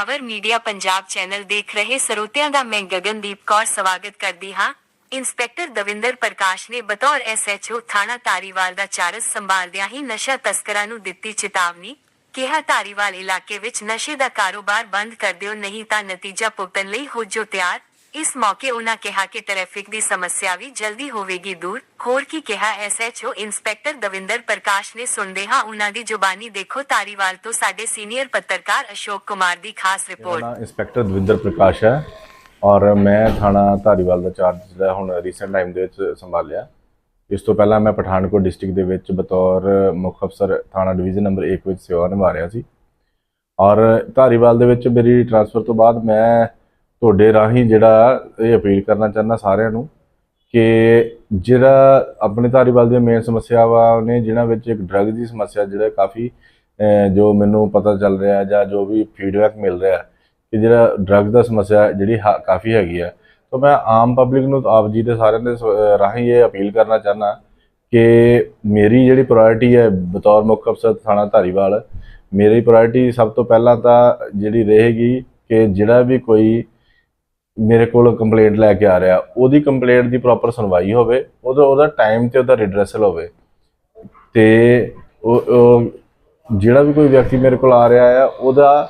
Power media Punjab channel ਦੇਖ ਰਹੇ ਸਰੋਤਿਆਂ ਦਾ ਮੈਂ ਗਗਨਦੀਪ ਕੌਰ ਸਵਾਗਤ ਕਰਦੀ ਹਾਂ। ਇੰਸਪੈਕਟਰ ਦਵਿੰਦਰ ਪ੍ਰਕਾਸ਼ ਨੇ ਬਤੌਰ ਐਸਐਚਓ ਥਾਣਾ ਧਾਰੀਵਾਲ ਦਾ ਚਾਰਜ ਸੰਭਾਲਦਿਆਂ ਹੀ ਨਸ਼ਾ ਤਸਕਰਾਂ ਨੂੰ ਦਿੱਤੀ ਚੇਤਾਵਨੀ। ਕਿਹਾ, ਧਾਰੀਵਾਲ ਇਲਾਕੇ ਵਿੱਚ ਨਸ਼ੇ ਦਾ ਕਾਰੋਬਾਰ ਬੰਦ ਕਰ ਦਿਓ, ਨਹੀਂ ਤਾਂ ਨਤੀਜਾ ਭੁਗਤਣ ਲਈ ਹੋ ਜੋ ਤਿਆਰ। ਇਸ ਮੌਕੇ ਉਹਨਾਂ ਕਿਹਾ ਕਿ ਟ੍ਰੈਫਿਕ ਦੀ ਸਮੱਸਿਆ ਵੀ ਜਲਦੀ ਹੋਵੇਗੀ। ਦੂਰ ਹੋਰ ਕੀ ਕਿਹਾ ਐਸਐਚਓ ਇੰਸਪੈਕਟਰ ਦਵਿੰਦਰ ਪ੍ਰਕਾਸ਼ ਨੇ ਸੁਣਦੇ ਹਾਂ ਉਹਨਾਂ ਦੀ ਜ਼ੁਬਾਨੀ ਦੇਖੋ। ਧਾਰੀਵਾਲ ਤੋਂ ਸਾਡੇ ਸੀਨੀਅਰ ਪੱਤਰਕਾਰ ਅਸ਼ੋਕ ਕੁਮਾਰ ਦੀ ਖਾਸ ਰਿਪੋਰਟ। ਇੰਸਪੈਕਟਰ ਦਵਿੰਦਰ ਪ੍ਰਕਾਸ਼ ਹੈ ਔਰ ਮੈਂ ਥਾਣਾ ਧਾਰੀਵਾਲ ਦਾ ਚਾਰਜ ਜਿਹੜਾ ਹੁਣ ਰੀਸੈਂਟ ਟਾਈਮ ਦੇ ਵਿੱਚ ਸੰਭਾਲਿਆ। ਇਸ ਤੋਂ ਪਹਿਲਾਂ ਮੈਂ ਪਠਾਨਕੋਟ ਡਿਸਟ੍ਰਿਕਟ ਦੇ ਵਿੱਚ ਬਤੌਰ ਮੁੱਖ ਅਫਸਰ ਥਾਣਾ ਡਿਵੀਜ਼ਨ ਨੰਬਰ 1 ਵਿੱਚ ਸੇਵਾ ਨਿਭਾ ਰਿਹਾ ਸੀ। ਔਰ ਧਾਰੀਵਾਲ ਦੇ ਵਿੱਚ ਮੇਰੀ ਟਰਾਂਸਫਰ ਤੋਂ ਬਾਅਦ ਮੈਂ ਤੁਹਾਡੇ ਰਾਹੀਂ ਜਿਹੜਾ ਇਹ ਅਪੀਲ ਕਰਨਾ ਚਾਹੁੰਦਾ ਸਾਰਿਆਂ ਨੂੰ ਕਿ ਜਿਹੜਾ ਆਪਣੇ ਧਾਰੀਵਾਲ ਦੀਆਂ ਮੇਨ ਸਮੱਸਿਆਵਾਂ ਨੇ ਜਿਨ੍ਹਾਂ ਵਿੱਚ ਇੱਕ ਡਰੱਗ ਦੀ ਸਮੱਸਿਆ ਜਿਹੜਾ ਕਾਫੀ ਜੋ ਮੈਨੂੰ ਪਤਾ ਚੱਲ ਰਿਹਾ ਜਾਂ ਜੋ ਵੀ ਫੀਡਬੈਕ ਮਿਲ ਰਿਹਾ ਕਿ ਜਿਹੜਾ ਡਰੱਗ ਦਾ ਸਮੱਸਿਆ ਜਿਹੜੀ ਹਾ- ਕਾਫੀ ਹੈਗੀ ਆ। ਤਾਂ ਮੈਂ ਆਮ ਪਬਲਿਕ ਨੂੰ, ਆਪ ਜੀ ਦੇ ਸਾਰਿਆਂ ਦੇ ਸ- ਰਾਹੀਂ ਇਹ ਅਪੀਲ ਕਰਨਾ ਚਾਹੁੰਦਾ ਕਿ ਮੇਰੀ ਜਿਹੜੀ ਪ੍ਰਾਇੋਰਟੀ ਹੈ ਬਤੌਰ ਮੁੱਖ ਅਫਸਰ ਥਾਣਾ ਧਾਰੀਵਾਲ, ਮੇਰੀ ਪ੍ਰਾਇੋਰਟੀ ਸਭ ਤੋਂ ਪਹਿਲਾਂ ਤਾਂ ਜਿਹੜੀ ਰਹੇਗੀ ਕਿ ਜਿਹੜਾ ਵੀ ਕੋਈ ਮੇਰੇ ਕੋਲ ਕੰਪਲੇਂਟ ਲੈ ਕੇ ਆ ਰਿਹਾ, ਉਹਦੀ ਕੰਪਲੇਂਟ ਦੀ ਪ੍ਰੋਪਰ ਸੁਣਵਾਈ ਹੋਵੇ, ਉਹਦਾ ਉਹਦਾ ਟਾਈਮ ਤੇ ਉਹਦਾ ਰਿਡਰੈਸਲ ਹੋਵੇ। ਤੇ ਉਹ ਜਿਹੜਾ ਵੀ ਕੋਈ ਵਿਅਕਤੀ ਮੇਰੇ ਕੋਲ ਆ ਰਿਹਾ ਆ, ਉਹਦਾ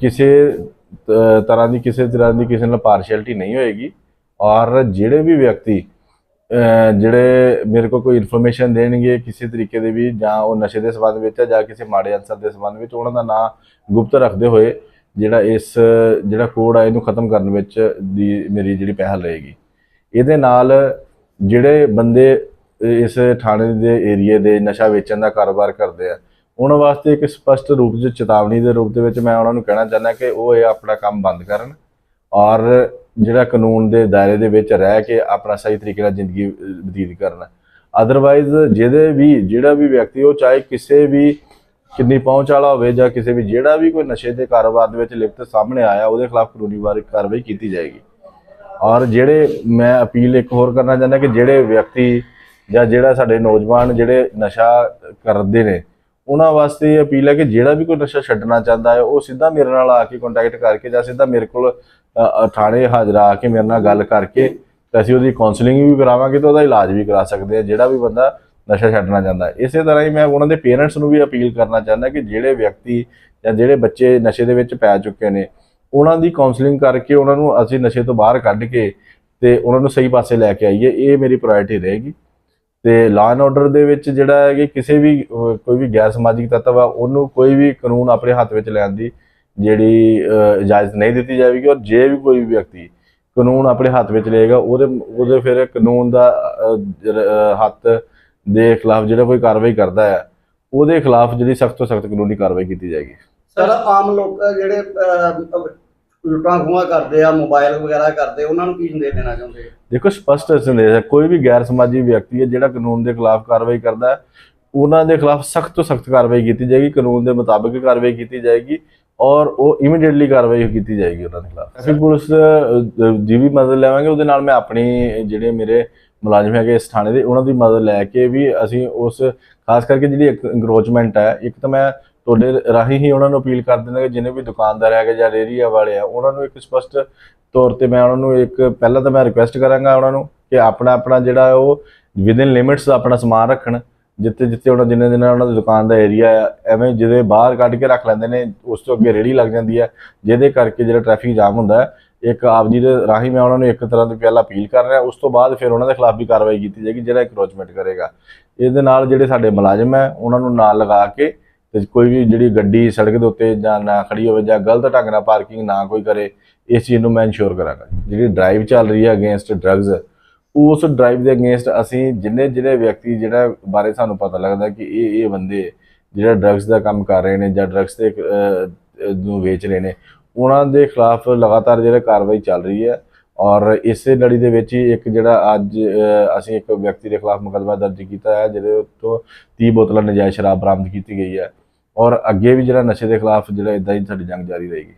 ਕਿਸੇ ਤ- ਤਰ੍ਹਾਂ ਦੀ ਕਿਸੇ, ਤਰ੍ਹਾਂ ਦੀ ਕਿਸੇ ਨਾਲ ਪਾਰਸ਼ੈਲਿਟੀ ਨਹੀਂ ਹੋਏਗੀ। ਔਰ ਜਿਹੜੇ ਵੀ ਵਿਅਕਤੀ ਜਿਹੜੇ ਮੇਰੇ ਕੋਲ ਕੋਈ ਇਨਫੋਰਮੇਸ਼ਨ ਦੇਣਗੇ ਕਿਸੇ ਤਰੀਕੇ ਦੇ ਵੀ, ਜਾਂ ਉਹ ਨਸ਼ੇ ਦੇ ਸੰਬੰਧ ਵਿੱਚ ਹੈ ਜਾਂ ਕਿਸੇ ਮਾੜੇ ਅਨਸਰ ਦੇ ਸੰਬੰਧ ਵਿੱਚ, ਉਹਨਾਂ ਦਾ ਨਾਂ ਗੁਪਤ ਰੱਖਦੇ ਹੋਏ ਜਿਹੜਾ ਇਸ, ਜਿਹੜਾ ਕੋਡ ਆ, ਇਹਨੂੰ ਖਤਮ ਕਰਨ ਵਿੱਚ ਦੀ ਮੇਰੀ ਜਿਹੜੀ ਪਹਿਲ ਰਹੇਗੀ। ਇਹਦੇ ਨਾਲ ਜਿਹੜੇ ਬੰਦੇ ਇਸ ਥਾਣੇ ਦੇ ਏਰੀਏ ਦੇ ਨਸ਼ਾ ਵੇਚਣ ਦਾ ਕਾਰੋਬਾਰ ਕਰਦੇ ਆ, ਉਹਨਾਂ ਵਾਸਤੇ ਇੱਕ ਸਪਸ਼ਟ ਰੂਪ ਵਿੱਚ ਚੇਤਾਵਨੀ ਦੇ ਰੂਪ ਦੇ ਵਿੱਚ ਮੈਂ ਉਹਨਾਂ ਨੂੰ ਕਹਿਣਾ ਚਾਹੁੰਦਾ ਕਿ ਉਹ ਇਹ ਆਪਣਾ ਕੰਮ ਬੰਦ ਕਰਨ ਔਰ ਜਿਹੜਾ ਕਾਨੂੰਨ ਦੇ ਦਾਇਰੇ ਦੇ ਵਿੱਚ ਰਹਿ ਕੇ ਆਪਣਾ ਸਹੀ ਤਰੀਕੇ ਨਾਲ ਜ਼ਿੰਦਗੀ ਬਤੀਤ ਕਰਨ। ਅਦਰਵਾਈਜ਼ ਜਿਹਦੇ ਵੀ, ਜਿਹੜਾ ਵੀ ਵਿਅਕਤੀ, ਉਹ ਚਾਹੇ ਕਿਸੇ ਵੀ ਕਿੰਨੀ ਪਹੁੰਚ ਵਾਲਾ ਹੋਵੇ ਜਾਂ ਕਿਸੇ ਵੀ ਜਿਹੜਾ ਵੀ ਕੋਈ ਨਸ਼ੇ ਦੇ ਕਾਰੋਬਾਰ ਦੇ ਵਿੱਚ ਲਿਪਤ ਸਾਹਮਣੇ ਆਇਆ, ਉਹਦੇ ਖਿਲਾਫ ਕਾਨੂੰਨੀ ਵਾਰ ਕਾਰਵਾਈ ਕੀਤੀ ਜਾਏਗੀ। ਔਰ ਜਿਹੜੇ ਮੈਂ ਅਪੀਲ ਇੱਕ ਹੋਰ ਕਰਨਾ ਚਾਹੁੰਦਾ ਕਿ ਜਿਹੜੇ ਵਿਅਕਤੀ ਜਾਂ ਜਿਹੜਾ ਸਾਡੇ ਨੌਜਵਾਨ ਜਿਹੜੇ ਨਸ਼ਾ ਕਰਦੇ ਨੇ, ਉਹਨਾਂ ਵਾਸਤੇ ਇਹ ਅਪੀਲ ਹੈ ਕਿ ਜਿਹੜਾ ਵੀ ਕੋਈ ਨਸ਼ਾ ਛੱਡਣਾ ਚਾਹੁੰਦਾ ਹੈ, ਉਹ ਸਿੱਧਾ ਮੇਰੇ ਨਾਲ ਆ ਕੇ ਕੰਟੈਕਟ ਕਰਕੇ ਜਾਂ ਸਿੱਧਾ ਮੇਰੇ ਕੋਲ ਥਾਣੇ ਹਾਜ਼ਰ ਆ ਕੇ ਮੇਰੇ ਨਾਲ ਗੱਲ ਕਰਕੇ ਤੇ ਅਸੀਂ ਉਹਦੀ ਕਾਉਂਸਲਿੰਗ ਵੀ ਕਰਾਵਾਂਗੇ ਤੇ ਉਹਦਾ ਇਲਾਜ ਵੀ ਕਰਾ ਸਕਦੇ ਆ ਜਿਹੜਾ ਵੀ ਬੰਦਾ ਨਸ਼ਾ ਛੱਡਣਾ ਚਾਹੁੰਦਾ। ਇਸੇ ਤਰ੍ਹਾਂ ਹੀ ਮੈਂ ਉਹਨਾਂ ਦੇ ਪੇਰੈਂਟਸ ਨੂੰ ਵੀ ਅਪੀਲ ਕਰਨਾ ਚਾਹੁੰਦਾ ਕਿ ਜਿਹੜੇ ਵਿਅਕਤੀ ਜਾਂ ਜਿਹੜੇ ਬੱਚੇ ਨਸ਼ੇ ਦੇ ਵਿੱਚ ਪੈ ਚੁੱਕੇ ਨੇ, ਉਹਨਾਂ ਦੀ ਕਾਉਂਸਲਿੰਗ ਕਰਕੇ ਉਹਨਾਂ ਨੂੰ ਅਸੀਂ ਨਸ਼ੇ ਤੋਂ ਬਾਹਰ ਕੱਢ ਕੇ ਤੇ ਉਹਨਾਂ ਨੂੰ ਸਹੀ ਪਾਸੇ ਲੈ ਕੇ ਆਈਏ, ਇਹ ਮੇਰੀ ਪ੍ਰਾਇੋਰਟੀ ਰਹੇਗੀ। ਤੇ ਲਾਅ ਐਂਡ ਆਰਡਰ ਦੇ ਵਿੱਚ ਜਿਹੜਾ ਹੈ ਕਿ ਕਿਸੇ ਵੀ ਕੋਈ ਵੀ ਗੈਰ ਸਮਾਜਿਕ ਤੱਤਵ ਆ ਉਹਨੂੰ ਕੋਈ ਵੀ ਕਾਨੂੰਨ ਆਪਣੇ ਹੱਥ ਵਿੱਚ ਲੈਣ ਦੀ ਜਿਹੜੀ ਇਜਾਜ਼ਤ ਨਹੀਂ ਦਿੱਤੀ ਜਾਵੇਗੀ ਔਰ ਜੇ ਵੀ ਕੋਈ ਵਿਅਕਤੀ ਕਾਨੂੰਨ ਆਪਣੇ ਹੱਥ ਵਿੱਚ ਲਏਗਾ, ਉਹਦੇ ਉਹਦੇ ਫਿਰ ਕਾਨੂੰਨ ਦਾ ਹੱਥ ਦੇ ਖਿਲਾਫ ਜਿਹੜਾ ਕੋਈ ਕਾਰਵਾਈ ਕਰਦਾ ਹੈ ਉਹਦੇ ਖਿਲਾਫ ਜਿਹੜੀ ਸਖਤ ਤੋਂ ਸਖਤ ਕਾਨੂੰਨੀ ਕਾਰਵਾਈ ਕੀਤੀ ਜਾਏਗੀ ਸਰ ਆਮ ਲੋਕ ਜਿਹੜੇ ਲੁੱਟਾਂ ਖੋਹਾਂ ਕਰਦੇ ਆ ਮੋਬਾਈਲ ਵਗੈਰਾ ਕਰਦੇ ਉਹਨਾਂ ਨੂੰ ਕੀ ਸੰਦੇਸ਼ ਦੇਣਾ ਚਾਹੁੰਦੇ ਆ? ਦੇਖੋ ਸਪਸ਼ਟ ਸੰਦੇਸ਼ ਹੈ ਕੋਈ ਵੀ ਗੈਰ ਸਮਾਜੀ ਵਿਅਕਤੀ ਹੈ ਜਿਹੜਾ ਕਾਨੂੰਨ ਦੇ ਖਿਲਾਫ ਕਾਰਵਾਈ ਕਰਦਾ ਹੈ ਉਹਨਾਂ ਦੇ ਖਿਲਾਫ ਸਖਤ ਤੋਂ ਸਖਤ ਕਾਰਵਾਈ ਕੀਤੀ ਜਾਏਗੀ ਕਾਨੂੰਨ ਦੇ ਮੁਤਾਬਕ ਕਾਰਵਾਈ ਕੀਤੀ ਜਾਏਗੀ ਔਰ ਉਹ ਇਮੀਡੀਏਟਲੀ ਕਾਰਵਾਈ ਕੀਤੀ ਜਾਏਗੀ ਉਹਨਾਂ ਦੇ ਖਿਲਾਫ ਟ੍ਰੈਫਿਕ ਪੁਲਿਸ ਦੀ ਵੀ ਮਦਦ ਲਵਾਂਗੇ ਉਹਦੇ ਨਾਲ ਮੈਂ ਆਪਣੀ ਜਿਹੜੇ ਮੇਰੇ ਮੁਲਾਜ਼ਮ ਹੈਗੇ ਇਸ ਥਾਣੇ ਦੇ, ਉਹਨਾਂ ਦੀ ਮਦਦ ਲੈ ਕੇ ਵੀ ਅਸੀਂ ਉਸ, ਖਾਸ ਕਰਕੇ ਜਿਹੜੀ ਇਨਕਰੋਚਮੈਂਟ ਹੈ, ਇੱਕ ਤਾਂ ਮੈਂ ਤੁਹਾਡੇ ਰਾਹੀਂ ਹੀ ਉਹਨਾਂ ਨੂੰ ਅਪੀਲ ਕਰ ਦਿੰਦਾ ਕਿ ਜਿਹਨੇ ਵੀ ਦੁਕਾਨਦਾਰ ਹੈਗੇ ਜਾਂ ਰੇਰੀਆ ਵਾਲੇ ਆ, ਉਹਨਾਂ ਨੂੰ ਇੱਕ ਸਪਸ਼ਟ ਤੌਰ ਤੇ ਮੈਂ ਉਹਨਾਂ ਨੂੰ ਇੱਕ, ਪਹਿਲਾਂ ਤਾਂ ਮੈਂ ਰਿਕੁਐਸਟ ਕਰਾਂਗਾ ਉਹਨਾਂ ਨੂੰ ਕਿ ਆਪਣਾ ਆਪਣਾ ਜਿਹੜਾ ਉਹ ਵਿਦਿਨ ਲਿਮਿਟਸ ਆਪਣਾ ਸਮਾਨ ਰੱਖਣ, ਜਿੱਥੇ ਜਿੱਥੇ ਉਹਨਾਂ ਜਿੰਨੇ ਦਿਨ ਉਹਨਾਂ ਦੀ ਦੁਕਾਨ ਦਾ ਏਰੀਆ ਆ, ਐਵੇਂ ਜਿਹਦੇ ਬਾਹਰ ਕੱਢ ਕੇ ਰੱਖ ਲੈਂਦੇ ਨੇ, ਉਸ ਤੋਂ ਅੱਗੇ ਰੇੜੀ ਲੱਗ ਜਾਂਦੀ ਹੈ, ਜਿਹਦੇ ਕਰਕੇ ਜਿਹੜਾ ਟ੍ਰੈਫਿਕ ਜਾਮ ਹੁੰਦਾ ਹੈ ਇੱਕ ਆਪ ਜੀ ਦੇ ਰਾਹੀਂ ਮੈਂ ਉਹਨਾਂ ਨੂੰ ਇੱਕ ਤਰ੍ਹਾਂ ਦੀ ਪਹਿਲਾਂ ਅਪੀਲ ਕਰ ਰਿਹਾ। ਉਸ ਤੋਂ ਬਾਅਦ ਫਿਰ ਉਹਨਾਂ ਦੇ ਖਿਲਾਫ ਵੀ ਕਾਰਵਾਈ ਕੀਤੀ ਜਾਏਗੀ, ਜਿਹੜਾ ਇਨਕਰੋਚਮੈਂਟ ਕਰੇਗਾ। ਇਹਦੇ ਨਾਲ ਜਿਹੜੇ ਸਾਡੇ ਮੁਲਾਜ਼ਮ ਹੈ, ਉਹਨਾਂ ਨੂੰ ਨਾਲ ਲਗਾ ਕੇ ਤੇ ਕੋਈ ਵੀ ਜਿਹੜੀ ਗੱਡੀ ਸੜਕ ਦੇ ਉੱਤੇ ਜਾਂ ਨਾ ਖੜੀ ਹੋਵੇ ਜਾਂ ਗਲਤ ਢੰਗ ਨਾਲ ਪਾਰਕਿੰਗ ਨਾ ਕੋਈ ਕਰੇ, ਇਸ ਚੀਜ਼ ਨੂੰ ਮੈਂ ਇਨਸ਼ੋਰ ਕਰਾਂਗਾ। ਜਿਹੜੀ ਡਰਾਈਵ ਚੱਲ ਰਹੀ ਹੈ ਅਗੇਂਸਟ ਡਰੱਗਸ ਉਸ ਡਰਾਈਵ ਦੇ ਅਗੇਂਸਟ ਅਸੀਂ ਜਿੰਨੇ ਜਿਹੜੇ ਵਿਅਕਤੀ ਜਿਹੜਾ ਬਾਰੇ ਸਾਨੂੰ ਪਤਾ ਲੱਗਦਾ ਕਿ ਇਹ ਇਹ ਬੰਦੇ ਜਿਹੜਾ ਡਰੱਗਸ ਦਾ ਕੰਮ ਕਰ ਰਹੇ ਨੇ ਜਾਂ ਡਰੱਗਸ ਦੇ ਨੂੰ ਵੇਚ ਰਹੇ ਨੇ ਉਹਨਾਂ ਦੇ ਖਿਲਾਫ ਲਗਾਤਾਰ ਜਿਹੜਾ ਕਾਰਵਾਈ ਚੱਲ ਰਹੀ ਹੈ ਔਰ ਇਸੇ ਲੜੀ ਦੇ ਵਿੱਚ ਹੀ ਇੱਕ ਜਿਹੜਾ ਅੱਜ ਅਸੀਂ ਇੱਕ ਵਿਅਕਤੀ ਦੇ ਖਿਲਾਫ ਮੁਕੱਦਮਾ ਦਰਜ ਕੀਤਾ ਹੈ, ਜਿਹਦੇ ਉੱਤੋਂ 30 ਬੋਤਲਾਂ ਨਜਾਇਜ਼ ਸ਼ਰਾਬ ਬਰਾਮਦ ਕੀਤੀ ਗਈ ਹੈ ਔਰ ਅੱਗੇ ਵੀ ਜਿਹੜਾ ਨਸ਼ੇ ਦੇ ਖਿਲਾਫ ਜਿਹੜਾ ਇਦਾਂ ਹੀ ਸਾਡੀ ਜੰਗ ਜਾਰੀ ਰਹੇਗੀ।